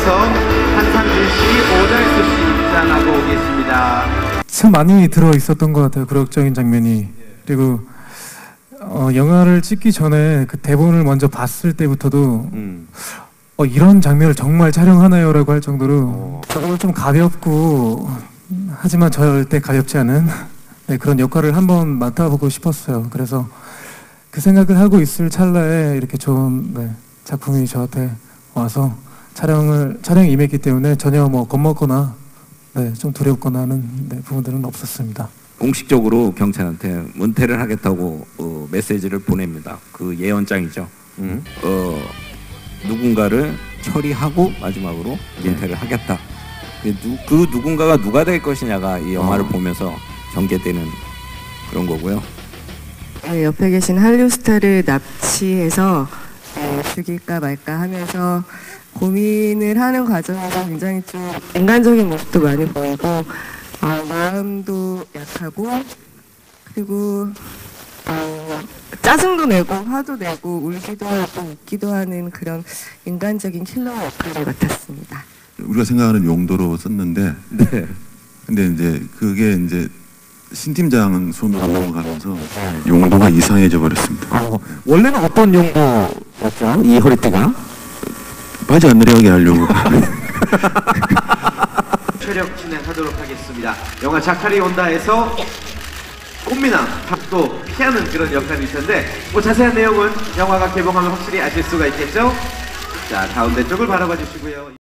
이어서 한상진 씨, 오달수 씨 입장하고 계십니다. 참 많이 들어 있었던 것 같아요. 그력적인 장면이. 그리고 어, 영화를 찍기 전에 그 대본을 먼저 봤을 때부터도 음. 어, 이런 장면을 정말 촬영하나요라고 할 정도로 어. 조금 좀 가볍고 하지만 절대 가볍지 않은 네, 그런 역할을 한번 맡아보고 싶었어요. 그래서 그 생각을 하고 있을 찰나에 이렇게 좋은 네, 작품이 저한테 와서 촬영을 촬영에 임했기 때문에 전혀 뭐 겁먹거나 네, 좀 두렵거나 하는 네, 부분들은 없었습니다. 공식적으로 경찰한테 은퇴를 하겠다고 어, 메시지를 보냅니다. 그 예언장이죠. 음. 어, 누군가를 처리하고 마지막으로 예. 은퇴를 하겠다. 그, 누, 그 누군가가 누가 될 것이냐가 이 영화를 어. 보면서 전개되는 그런 거고요. 네, 옆에 계신 한류 스타를 납치해서 네, 죽일까 말까 하면서 고민을 하는 과정에서 굉장히 좀 인간적인 모습도 많이 보이고 아, 마음도 약하고 그리고 어, 짜증도 내고 화도 내고 울기도 하고 웃기도 하는 그런 인간적인 킬러 역할을 맡았습니다. 우리가 생각하는 용도로 썼는데 네. 근데 이제 그게 이제 신 팀장 손으로 넘어가면서 용도가 이상해져 버렸습니다. 어, 원래는 어떤 용도 였죠? 이 허리띠가? 바지 안 내려가게 하려고. 촬영 진행하도록 하겠습니다. 영화 자칼이 온다에서 꽃미남 탑도 피하는 그런 역할이 있었는데 뭐 자세한 내용은 영화가 개봉하면 확실히 아실 수가 있겠죠? 자 가운데 쪽을 바라봐 주시고요.